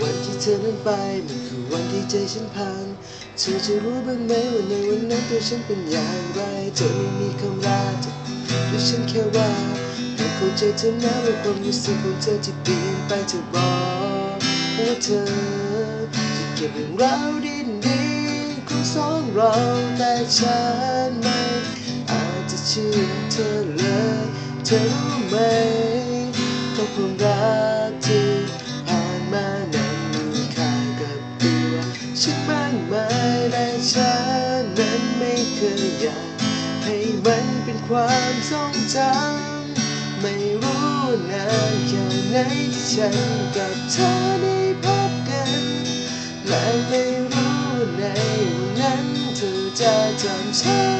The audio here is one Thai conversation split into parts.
วันที่เธอนั้นไปมันคือวันที่ใจฉันพังเธอจะรู้บ้างไหมว่าในวันนั้นตัวฉันเป็นอย่างไร เธอไม่มีคำลาจะแต่ฉันแค่ว่าไม่เข้าใจเธอนะว่าความรู้สึกของเธอที่เปลี่ยนไปเธอบอกว่าเธอจะเก็บเรื่องราวดีๆของสองเราแต่ฉันไม่อาจจะเชื่อเธอเลย เธอรู้ไหมเพราะความรักที่ ฉันมากมายและฉันนั้นไม่เคยอยากให้มันเป็นความทรงจำไม่รู้นานแค่ไหนที่ฉันกับเธอได้พบกัน และไม่รู้ในวันนั้นเธอจะจำฉัน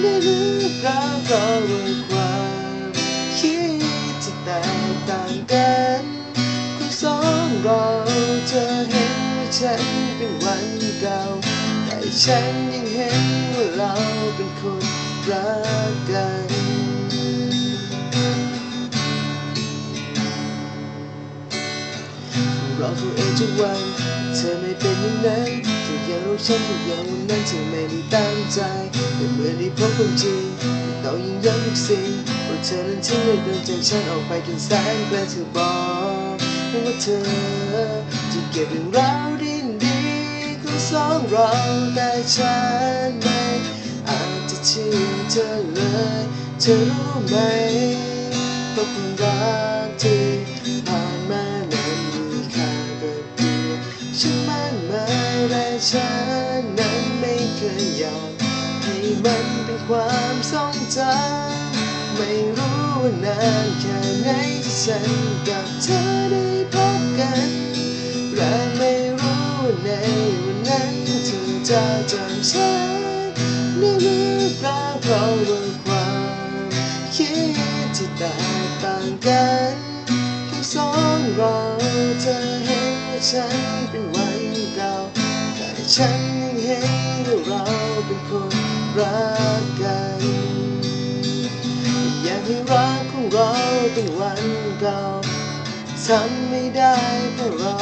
ได้หรือเปล่าเพราะว่าความคิดที่แตกต่างกันของสองเราเธอเห็นว่าฉัน ฉันยังเห็นว่าเราเป็นคนรักกันเราตัวเองทุกวันเธอไม่เป็นอย่างนั้นเธอยังรู้ฉันทุกอย่างวันนั้นเธอไม่ได้ตั้งใจแต่เมื่อได้พบความจริงต้องยิ่งย้ำทุกสิ่งว่าเธอนั้นทิ้งและเดินจากฉันออกไปจนแสนไกลเธอบอกว่าเธอจะเก็บเรื่องราวดีๆของสองเราแต่ ฉันไม่อาจจะเชื่อเธอเลย เธอรู้ไหมเพราะความรักที่ผ่านมานั้นมีค่าเกับตัวฉันมากมายและฉันนั้นไม่เคยอยากให้มันเป็นความทรงจำไม่รู้นานแค่ไหนที่ฉันกับเธอ จำฉันได้หรือเปล่าเพราะว่าความคิดที่แตกต่างกันทั้งสองเราเธอเห็นว่าฉันเป็นวันเก่าแต่ฉันยังเห็นว่าเราเป็นคนรักกันอยากให้รักของเราเป็นวันเก่าทำไม่ได้เพราะเรา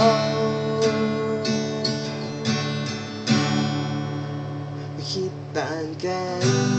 คิดต่างกัน